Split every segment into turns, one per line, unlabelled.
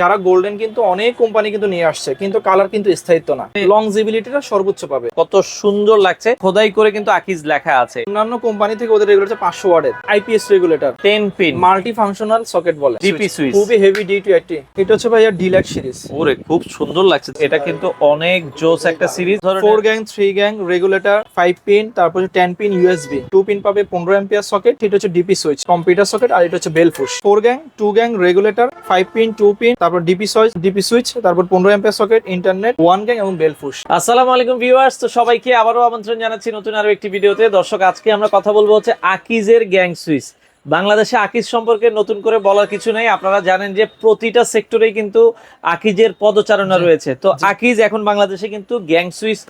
যারা গোল্ডেন কিন্তু অনেক কোম্পানি কিন্তু নিয়ে আসছে কিন্তু কালার কিন্তু স্থায়িত্ব না। লংজিবিলিটিটা সর্বোচ্চ পাবে।
কত সুন্দর লাগছে। খোদাই করে কিন্তু আকিজ লেখা আছে।
অন্যান্য কোম্পানি থেকে ওদের রেগুলেটর পাঁচশো ওয়ার্ডের IPS regulator
ten pin
multi functional socket বলে।
DP switch।
খুবই হেভি ডি টোয়েন্টি এটা হচ্ছে ভাইয়া ডিলাক্স সিরিজ
ওরে খুব সুন্দর লাগছে। এটা কিন্তু অনেক জোস একটা সিরিজ ধরো
four gang three gang regulator five pin তারপর ten pin USB two pin পাবে পনেরো এম্পিয়ার সকেট এটা হচ্ছে ডিপি সুইচ কম্পিউটার সকেট আর এটা হচ্ছে bell push four gang two gang regulator five pin two pin তারপর ডিপি সুইচ ডিপি সুইচ তারপর পনেরো ampere socket internet one gang এবং বেলফুস
আসসালামু আলাইকুম ভিউয়ার্স তো সবাইকে আবারও আমন্ত্রণ জানাচ্ছি নতুন আরও একটি ভিডিওতে। দর্শক, আজকে আমরা কথা বলব হচ্ছে আকিজের গ্যাং সুইচ বাংলাদেশে আকিজ সম্পর্কে নতুন করে বলার কিছু নেই। আপনারা জানেন যে প্রতিটা সেক্টরেই কিন্তু আকিজের পদচারণা রয়েছে। তো আকিজ এখন বাংলাদেশে কিন্তু গ্যাং সুইচ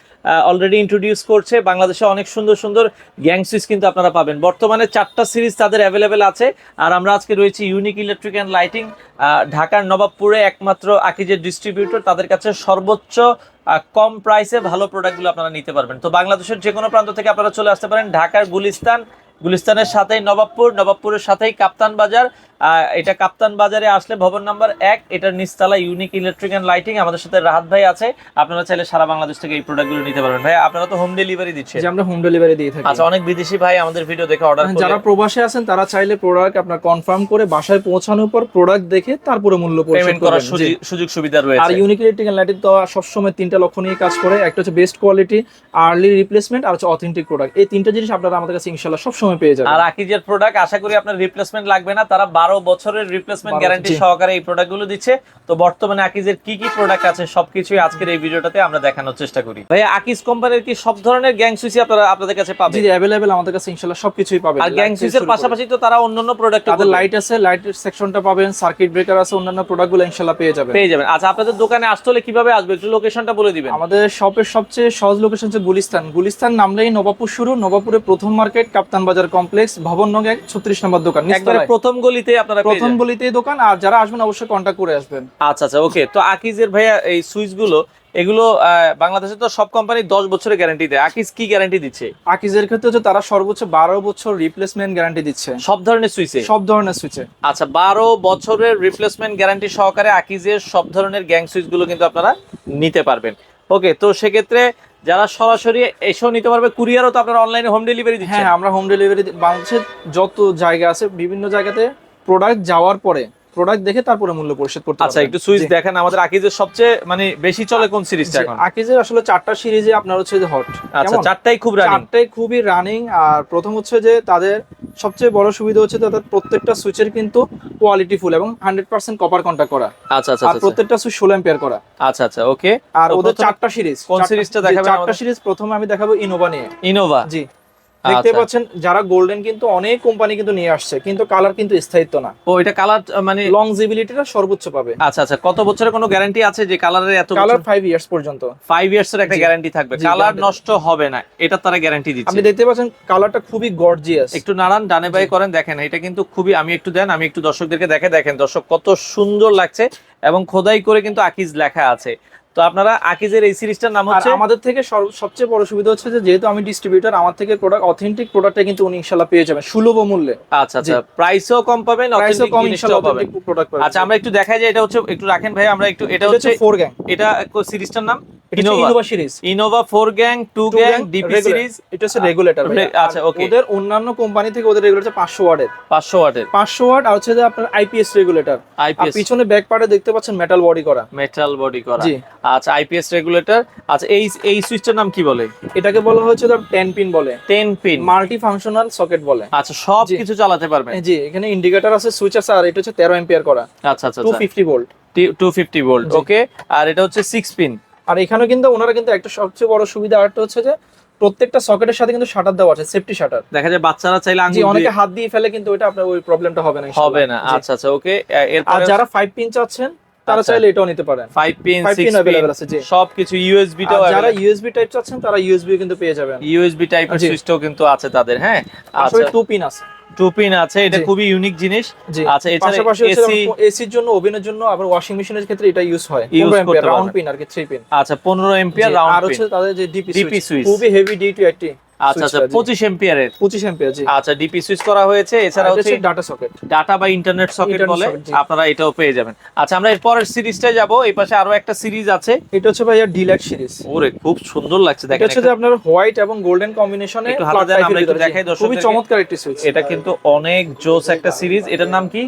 অলরেডি ইন্ট্রোডিউস করছে। বাংলাদেশে অনেক সুন্দর সুন্দর গ্যাং সুইচ কিন্তু আপনারা পাবেন। বর্তমানে চারটা সিরিজ তাদের অ্যাভেলেবেল আছে। আর আমরা আজকে রয়েছি ইউনিক ইলেকট্রিক অ্যান্ড লাইটিং ঢাকার নবাবপুরে একমাত্র আকিজের ডিস্ট্রিবিউটর তাদের কাছে সর্বোচ্চ কম প্রাইসে ভালো প্রোডাক্টগুলো আপনারা নিতে পারবেন। তো বাংলাদেশের যে কোনো প্রান্ত থেকে আপনারা চলে আসতে পারেন। ঢাকার গুলিস্তান গুলিস্তানের সাথেই নবাবপুর নবাবপুরের সাথেই কাপ্তান বাজার। এটা কাপ্তান বাজারে আসলে ভবন নাম্বার এক এটার নিচতলা ইউনিক ইলেকট্রিক অ্যান্ড লাইটিং আমাদের সাথে রাহাত ভাই আছে। আপনারা চাইলে সারা বাংলাদেশ থেকে এই প্রোডাক্টগুলো নিতে পারবেন। ভাই আপনারা তো হোম ডেলিভারি
দিচ্ছে আমরা হোম ডেলিভারি দিয়ে থাকি।
আচ্ছা অনেক বিদেশি ভাই আমাদের ভিডিও দেখে অর্ডার
যারা প্রবাসে আছেন তারা চাইলে প্রোডাক্ট আপনার কনফার্ম করে বাসায় পৌঁছানোর পর প্রোডাক্ট দেখে তারপরে মূল্য পরিশোধ
পেমেন্ট করার সুযোগ- সুবিধা
আর ইউনিক ইলেকট্রিক অ্যান্ড লাইটিং তো সবসময় তিনটা লক্ষ্য নিয়ে কাজ করে। একটা হচ্ছে বেস্ট কোয়ালিটি আর্লি রিপ্লেসমেন্ট আর হচ্ছে অথেন্টিক প্রোডাক্ট এই তিনটা জিনিস আপনারা আমাদের কাছে ইনশাল্লাহ সবসময় পেয়ে যাবেন।
আর আকিজের প্রোডাক্ট আশা করি আপনার রিপ্লেসমেন্ট লাগবে না। তারা বারো বছরের রিপ্লেসমেন্ট গ্যারান্টি সহকারে এই প্রোডাক্টগুলো দিচ্ছে। তো বর্তমানে আকিজের কি কি প্রোডাক্ট আছে সবকিছুই আজকের এই ভিডিওটাতে আমরা দেখানোর চেষ্টা করি। ভাই আকিজ কোম্পানির কি সব ধরনের গ্যাং সুইচই আপনারা আপনাদের কাছে পাবেন
জি অ্যাভেলেবেল আমাদের কাছে ইনশাল্লাহ সবকিছুই পাবেন।
আর গ্যাং সুইচের পাশাপাশি তো তারা অন্যান্য প্রোডাক্ট
তাদের লাইট আছে লাইটের সেকশনটা পাবেন সার্কিট ব্রেকার আছে অন্যান্য প্রোডাক্টগুলো ইনশাল্লাহ পেয়ে যাবেন।
পেয়ে যাবেন। আচ্ছা আপনাদের দোকানে আসতে হলে কীভাবে আসবে? একটু লোকেশনটা বলে দিবেন।
আমাদের শপের সবচেয়ে সহজ লোকেশন হচ্ছে গুলিস্তান। গুলিস্তান নামলেই নবাবপুর শুরু। নবাবপুরে প্রথম মার্কেট কাপ্তান বাজার কমপ্লেক্স ভবন নং এক ছত্রিশ নম্বর দোকান
একবারে প্রথম গলিতে আপনারা
প্রথম। গলিতেই দোকান আর যারা আসবেন অবশ্যই কন্ট্যাক্ট করে আসবেন।
আচ্ছা আচ্ছা ওকে। তো আকিজের ভাইয়া এই সুইচগুলো এগুলো বাংলাদেশে তো সব কোম্পানি দশ বছরের গ্যারান্টি দেয়। আকিজ কি গ্যারান্টি দিচ্ছে?
আকিজের ক্ষেত্রে হচ্ছে তারা সর্বোচ্চ বারো বছর রিপ্লেসমেন্ট গ্যারান্টি দিচ্ছে।
সব ধরনের সুইচে?
সব ধরনের সুইচে।
আচ্ছা বারো বছরের রিপ্লেসমেন্ট গ্যারান্টি সহকারে আকিজের সব ধরনের গ্যাং সুইচগুলো কিন্তু আপনারা নিতে পারবেন। ওকে তো সেক্ষেত্রে যারা সরাসরি এসেও নিতে পারবে, কুরিয়ারও তো আপনারা অনলাইনে হোম ডেলিভারি দিচ্ছেন।
হ্যাঁ আমরা হোম ডেলিভারি বাংলাদেশের যত জায়গা আছে, বিভিন্ন জায়গাতে প্রোডাক্ট যাওয়ার পরে প্রোডাক্ট দেখে তারপরে মূল্য পরিশোধ করতে
আচ্ছা একটু সুইচ দেখেন আমাদের আকিজের সবচেয়ে মানে বেশি চলে কোন সিরিজটা এখন?
আকিজের আসলে চারটা সিরিজে আপনার হচ্ছে যে হট
আচ্ছা চারটাই খুব রানিং
চারটাই খুবই রানিং আর প্রথম হচ্ছে যে তাদের সবচেয়ে বড় সুবিধা হচ্ছে তাদের প্রত্যেকটা সুইচের কিন্তু কোয়ালিটি ফুল এবং হান্ড্রেড পার্সেন্ট কপার কন্টাক্ট করা।
আচ্ছা আচ্ছা
আর
আচ্ছা
প্রত্যেকটা সুইচ ষোলো এম্পিয়ার করা।
আচ্ছা আচ্ছা ওকে
আর ওদের চারটা সিরিজ
কোন সিরিজটা দেখাবেন
চারটা সিরিজ প্রথমে আমি দেখাবো ইনোভা নিয়ে।
Innova
G. দেখতে
আচ্ছা।
পাচ্ছেন যারা গোল্ডেন কিন্তু অনেক কোম্পানি কিন্তু নিয়ে আসছে কিন্তু কালার কিন্তু স্থায়িত্ব না।
ও এটা কালার মানে
লংজিবিলিটিটা সর্বোচ্চ পাবে।
আচ্ছা আচ্ছা কত বছরের কোনো গ্যারান্টি আছে যে কালারের এত
কালার ফাইভ ইয়ার্স পর্যন্ত।
ফাইভ ইয়ার্স এর একটা। গ্যারান্টি থাকবে। কালার নষ্ট হবে না এটা তারা গ্যারান্টি
আপনি
দিচ্ছে
দেখতে পাচ্ছেন কালারটা খুবই গর্জিয়াস
একটু নাড়ান ডানে বাই করেন দেখেন এটা কিন্তু খুবই আমি একটু দেন আমি একটু দর্শকদেরকে দেখে দেখেন। দর্শক কত সুন্দর লাগছে এবং খোদাই করে কিন্তু আকিজ লেখা আছে। তো আপনারা আকিজের এই সিরিজটার নাম হচ্ছে
আমাদের থেকে সবচেয়ে বড় সুবিধা হচ্ছে যে যেহেতু আমি ডিস্ট্রিবিউটর আমার থেকে প্রোডাক্ট অথেন্টিক প্রোডাক্টটা কিন্তু উনি ইনশাল্লাহ পেয়ে যাবেন সুলভ মূল্যে।
আচ্ছা আচ্ছা। প্রাইসও কম পাবেন authentic
কম ইনশাল্লাহ
পাবেন।
অথেন্টিক প্রোডাক্ট পাবেন।
আচ্ছা আমরা একটু দেখাই যে এটা হচ্ছে একটু রাখেন ভাই আমরা একটু এটা হচ্ছে
ফোর গ্যাং
এটা সিরিজটার নাম? Innova
series
Innova four gang two gang DP series
এটা হচ্ছে রেগুলেটর
আচ্ছা, okay.
ওদের অন্যান্য কোম্পানি থেকে ওদের রেগুলেটর পাঁচশো ওয়াটের।
পাঁচশো ওয়াটের।
পাঁচশো ওয়াট আর হচ্ছে যে আপনার আইপিএস রেগুলেটর
আইপিএস
পিছনে ব্যাক পার্টে দেখতে পাচ্ছেন মেটাল বডি করা।
মেটাল বডি করা। আচ্ছা আইপিএস রেগুলেটর আচ্ছা এই এই সুইচটার নাম কি বলে?
এটাকে বলা হচ্ছে টেন পিন বলে।
Ten pin
multi functional socket বলে।
আচ্ছা সব কিছু চালাতে পারবেন।
এই জি এখানে ইন্ডিকেটর আছে সুইচ আছে আর এটা হচ্ছে তেরো এম্পিয়ার করা।
আচ্ছা আচ্ছা
two fifty volt
two fifty volt okay আর এটা হচ্ছে সিক্স পিন
আর এখানে কিন্তু ওনারা কিন্তু একটা সবচেয়ে বড় সুবিধা আরেকটা হচ্ছে যে প্রত্যেকটা সকেটের সাথে কিন্তু শাটার দেওয়া আছে সেফটি শাটার
দেখা যায় বাচ্চারা চাইলে আঙ্গুল
অনেকে হাত দিয়ে ফেলে কিন্তু ওটা আপনার ওই প্রবলেমটা হবে না
হবে না। আচ্ছা আচ্ছা ওকে
আর যারা ফাইভ পিন চাচ্ছেন তারা
আচ্ছা।
চাইলে এটাও নিতে পারেন।
Five pin
five
six
pin
pin
available আছে জি।
সব কিছু ইউএসবি টাও
যারা ইউএসবি টাইপ চাচ্ছেন তারা ইউএসবি কিন্তু পেয়ে যাবেন।
ইউএসবি টাইপের। সুইচটাও কিন্তু আছে তাদের হ্যাঁ?
আসলে
আচ্ছা।
টু পিন আছে।
টু পিন আছে এটা খুবই ইউনিক জিনিস। আচ্ছা এছাড়া এসি
এসির জন্য ওভেনের জন্য আবার ওয়াশিং মেশিনের ক্ষেত্রে এটা ইউজ হয়।
Use করতে
রাউন্ড পিন আর কি থ্রি পিন
আচ্ছা পনেরো এম্পিয়ার
আর হচ্ছে তাদের যে ডিপি
সুইচ
খুবই হেভি ডি টোয়েন্টি
আচ্ছা আচ্ছা পঁচিশ এম্পিয়ারের।
পঁচিশ এম্পিয়ার জি।
আচ্ছা ডিপি সুইচ করা হয়েছে এছাড়া হচ্ছে
ডাটা সকেট
ডাটা বা ইন্টারনেট সকেট বলে আপনারা এটাও পেয়ে যাবেন। আচ্ছা আমরা এর পরের সিরিজটা যাব। এই পাশে আরও একটা সিরিজ আছে।
এটা হচ্ছে ভাইয়া ডিলাইট সিরিজ।
ওরে খুব সুন্দর লাগছে
এটা হচ্ছে আপনার হোয়াইট এবং গোল্ডেন কম্বিনেশনে
একটু হাতে দেন, আমরা একটু দেখাই
খুবই চমৎকার একটি সুইচ
এটা কিন্তু অনেক জোস একটা সিরিজ। এটার নাম কি?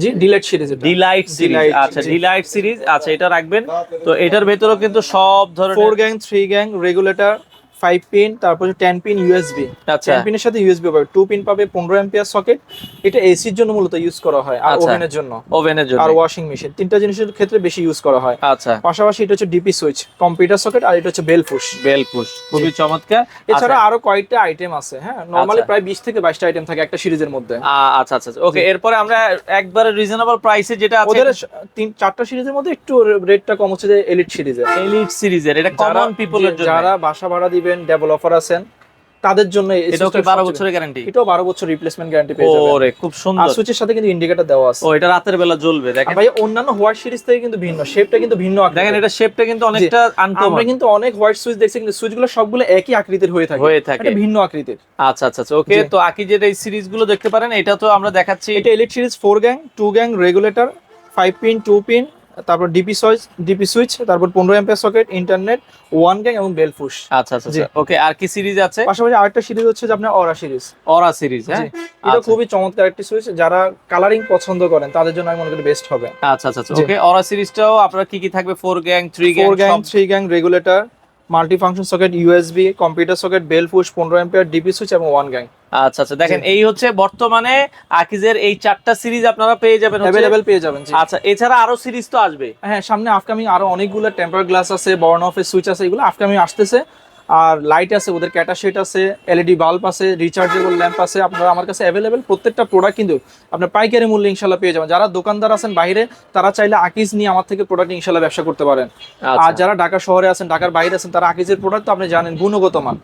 জি ডিলাইট সিরিজ
ডিলাইট সিরিজ। আচ্ছা ডিলাইট সিরিজ। আচ্ছা এটা রাখবেন। তো এটার ভেতরেও কিন্তু সব ধরনের four
gang three gang regulator five pin তারপর টেন পিন ইউএসবি
আচ্ছা।
টেন পিনের সাথে ইউএসবি পাবে। টু পিন পাবে পনেরো এম্পিয়ার সকেট এটা এসির জন্য মূলত ইউজ করা হয় আর
আচ্ছা।
ওভেনের জন্য।
ওভেনের জন্য।
আর ওয়াশিং মেশিন তিনটা জিনিসের ক্ষেত্রে বেশি ইউজ করা হয়।
আচ্ছা।
পাশাপাশি এটা হচ্ছে ডিপি সুইচ কম্পিউটার সকেট আর এটা হচ্ছে বেল ফুশ
বেল পুশ খুবই চমৎকার।
এছাড়া
আচ্ছা।
আরও কয়েকটা আইটেম আছে হ্যাঁ? নরমালি
আচ্ছা।
প্রায় বিশ থেকে বাইশটা আইটেম থাকে একটা সিরিজের মধ্যে।
আচ্ছা আচ্ছা ওকে এরপরে আমরা একবারে রিজনেবল প্রাইসে যেটা আছে
ওদের তিন চারটা সিরিজের মধ্যে একটু রেটটা কম হচ্ছে যে এলিট সিরিজের।
এলিট সিরিজের। এটা কমন পিপলের জন্য।
যারা বাসা ভাড়া দিবেন ডেভেলপার আছেন তাদের জন্য
এটাও কি 12 বছরের গ্যারান্টি
এটাও বারো বছর রিপ্লেসমেন্ট গ্যারান্টি পেয়ে যাবেন।
ওরে খুব
আর সুইচের সাথে কিন্তু ইন্ডিকেটর দেওয়া আছে।
ও এটা রাতের বেলা জ্বলবে দেখেন।
ভাই অন্যান্য হোয়াইট সিরিজ থেকে কিন্তু ভিন্ন শেপটা কিন্তু ভিন্ন আকৃতির।
দেখেন এটা শেপটা কিন্তু অনেকটা
আমরা কিন্তু অনেক হোয়াইট সুইচ দেখছি কিন্তু সুইচগুলো সবগুলো একই আকৃতির হয়ে থাকে।
হয়ে থাকে।
এটা ভিন্ন আকৃতির।
আচ্ছা আচ্ছা আচ্ছা ওকে
জি।
তো আকিজের এই সিরিজগুলো দেখতে পারেন এটা তো আমরা দেখাচ্ছি।
এটা Elite series four gang two gang regulator five pin two pin তারপর ডিপি সুইচ ডিপি সুইচ তারপর পনেরো ampere socket internet one gang এবং বেলফুশ
আচ্ছা আচ্ছা ওকে আর কি সিরিজ আছে?
পাশাপাশি আরেকটা সিরিজ হচ্ছে যে আপনার অরা সিরিজ
অরা সিরিজ হ্যাঁ?
এটা
আচ্ছা।
খুবই চমৎকার একটি সুইচ যারা কালারিং পছন্দ করেন তাদের জন্য আমি মনে করি বেস্ট হবে।
আচ্ছা আচ্ছা। ওকে অরা সিরিজটাও আপনার কি কি থাকবে? Four gang three gang
four gang three gang regulator multi function socket USB computer socket bell push পনেরো এম্পিয়ার ডিপি সুইচ এবং ওয়ান গ্যাং
আচ্ছা আচ্ছা। দেখেন এই হচ্ছে বর্তমানে আকিজের এই চারটা সিরিজ আপনারা পেয়ে যাবেন
অ্যাভেলেবেল পেয়ে যাবেন জি।
আচ্ছা এছাড়া আরও সিরিজ তো আসবে।
হ্যাঁ সামনে আপকামিং আরও অনেকগুলো টেম্পার গ্লাস আছে বর্ন অফ সুইচ আছে এগুলো আপকামিং আসতেছে। আর লাইট আছে ওদের ক্যাটাশেট আছে এলইডি বাল্ব আছে রিচার্জেবল ল্যাম্প আছে আপনারা আমার কাছে অ্যাভেলেবেল প্রত্যেকটা প্রোডাক্ট কিন্তু আপনার পাইকারি মূল্যে ইনশাল্লাহ পেয়ে যাবেন। যারা দোকানদার আছেন বাইরে তারা চাইলে আকিজ নিয়ে আমার থেকে প্রোডাক্ট ইনশাল্লাহ ব্যবসা করতে পারেন। আর
আচ্ছা
যারা ঢাকা শহরে আছেন ঢাকার বাইরে আছেন তারা আকিজের প্রোডাক্ট তো আপনি জানেন গুণগত মান।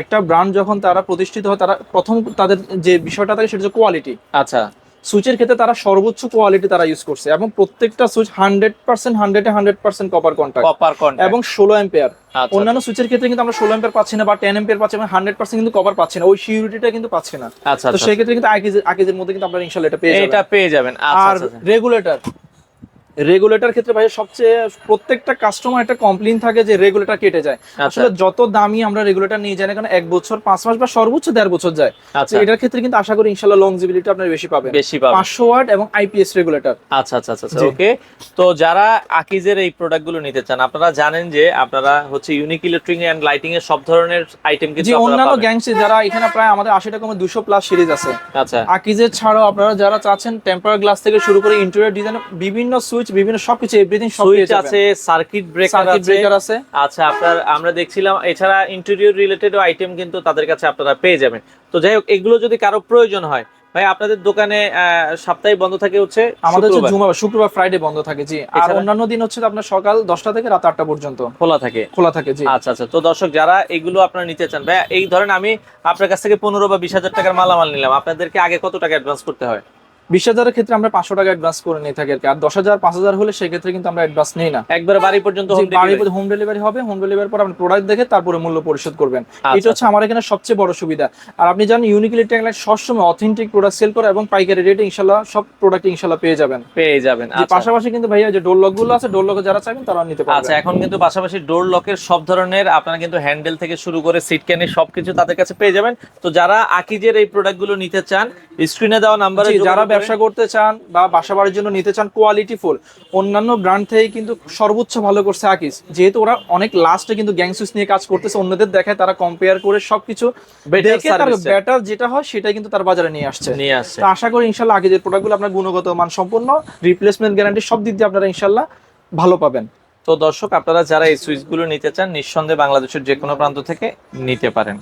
একটা ব্র্যান্ড যখন তারা প্রতিষ্ঠিত হয় তারা প্রথম তাদের যে বিষয়টা থাকে সেটা হচ্ছে কোয়ালিটি
আচ্ছা।
সুইচের ক্ষেত্রে তারা সর্বোচ্চ কোয়ালিটি তারা ইউজ করছে এবং প্রত্যেকটা সুইচ হান্ড্রেড পার্সেন্ট হান্ড্রেডে hundred percent copper contact
copper contact
এবং ষোলো এম্পিয়ার
আচ্ছা
অন্যান্য সুইচের ক্ষেত্রে কিন্তু আমরা ষোলো এম্পেয়ার পাচ্ছি না বা টেন এম্পেয়ার পাচ্ছি এবং হান্ড্রেড পার্সেন্ট কিন্তু কভার পাচ্ছি না ওই সিউরিটিটা কিন্তু পাচ্ছি না।
আচ্ছা
তো
সেক্ষেত্রে
সেই ক্ষেত্রে কিন্তু আকিজের মধ্যে কিন্তু আপনারা ইনশাল্লাহ এটা পেয়ে
এটা
যাবেন
পেয়ে যাবেন। আচ্ছা
আর
আচ্ছা আচ্ছা।
রেগুলেটর রেগুলেটর ক্ষেত্রে ভাই সবচেয়ে প্রত্যেকটা কাস্টমার একটা কমপ্লেন থাকে যে রেগুলেটর কেটে যায়।
আচ্ছা।
আসলে যত দামি আমরা রেগুলেটর নিয়ে যাই না কেন এক বছর পাঁচ মাস বা সর্বোচ্চ দেড় বছর যায়।
আচ্ছা।
এটার ক্ষেত্রে কিন্তু আশা করি ইনশাল্লাহ লংজিবিলিটি আপনার বেশি পাবেন।
বেশি পাবেন।
পাঁচশো ওয়াট এবং আইপিএস রেগুলেটর
আচ্ছা আচ্ছা আচ্ছা ওকে তো যারা আকিজের এই প্রোডাক্টগুলো নিতে চান আপনারা জানেন যে আপনারা হচ্ছে ইউনিক ইলেকট্রিক এন্ড লাইটিং এর সব ধরনের আইটেম কিন্তু
অন্যান্য। গ্যাংসে যারা এখানে প্রায় আমাদের আশি টাকা দুশো প্লাস সিরিজ আছে।
আচ্ছা।
আকিজের ছাড়াও আপনারা যারা চাচ্ছেন টেম্পার গ্লাস থেকে শুরু করে ইন্টেরিয়র ডিজাইন বিভিন্ন সুইচ বিভিন্ন সবকিছু এভরিথিং
সুইচ আছে সার্কিট ব্রেকার আছে।
ব্রেকার আছে।
আচ্ছা আপনার আমরা দেখছিলাম এছাড়া ইন্টেরিয়র রিলেটেড আইটেম কিন্তু তাদের কাছে আপনারা পেয়ে যাবেন। তো যাই হোক এগুলো যদি কারও প্রয়োজন হয় ভাই আপনাদের দোকানে সপ্তাহে বন্ধ থাকে হচ্ছে
আমাদের হচ্ছে
শুক্রবার।
জুমা শুক্রবার ফ্রাইডে বন্ধ থাকে জি। আর অন্যান্য দিন হচ্ছে আপনার সকাল দশটা থেকে রাত আটটা পর্যন্ত।
খোলা থাকে।
খোলা থাকে জি।
আচ্ছা আচ্ছা। তো দর্শক যারা এগুলো আপনারা নিতে চান ভাই এই ধরেন আমি আপনার কাছ থেকে পনেরো বা বিশ হাজার টাকার মালামাল নিলাম। আপনাদেরকে আগে কত টাকা অ্যাডভান্স করতে হয়?
বিশ হাজারের ক্ষেত্রে আমরা পাঁচশো টাকা অ্যাডভান্স করে নিয়ে থাকি আর কি। আর দশ হাজার পাঁচ হাজার হলে সেক্ষেত্রে কিন্তু আমরা অ্যাডভান্স নেই না।
একবার বাড়ি পর্যন্ত?
হোম ডেলিভারি হবে হোম ডেলিভারির পর আপনি প্রোডাক্ট দেখে তারপরে মূল্য পরিশোধ করবেন।
আচ্ছা,
এটা হচ্ছে আমার এখানে সবচেয়ে বড় সুবিধা। আর আপনি জানেন ইউনিক ইলেকট্রিক সবসময় অথেন্টিক প্রোডাক্ট সেল করে এবং পাইকারি রেটে ইনশাল্লাহ সব প্রোডাক্ট ইনশাল্লাহ পেয়ে যাবেন।
পেয়ে যাবেন আচ্ছা।
পাশাপাশি কিন্তু ভাইয়া যে ডোর লকগুলো আছে ডোর লক যারা চাইবেন তারা নিতে পারবেন।
আচ্ছা এখন কিন্তু পাশাপাশি ডোর লকের সব ধরনের আপনারা কিন্তু হ্যান্ডেল থেকে শুরু করে সিট ক্যানি সবকিছু তাদের কাছে পেয়ে যাবেন। তো যারা আকিজের এই প্রোডাক্টগুলো নিতে চান স্ক্রিনে দেওয়া নাম্বারে
যারা ব্যবসা করতে চান বা বাসা বাড়ির জন্য নিতে চান কোয়ালিটি ফুল অন্যান্য ব্র্যান্ড থেকে কিন্তু সর্বোচ্চ ভালো করছে আকিস যেহেতু ওরা অনেক লাস্টে কিন্তু গ্যাং নিয়ে কাজ করতেছে অন্যদের দেখায় তারা কম্পেয়ার করে সবকিছু। বেটার যেটা হয় সেটাই কিন্তু তার বাজারে নিয়ে আসছে।
নিয়ে আসছে।
আশা করি ইনশাল্লাহ আগে যে প্রোডাক্টগুলো আপনার গুণগত মান সম্পন্ন রিপ্লেসমেন্ট গ্যারান্টি সব দিক দিয়ে আপনারা ইনশাল্লাহ ভালো পাবেন।
তো দর্শক আপনারা যারা এই সুইচগুলো নিতে চান নিঃসন্দেহে বাংলাদেশের যে কোনো প্রান্ত থেকে নিতে পারেন।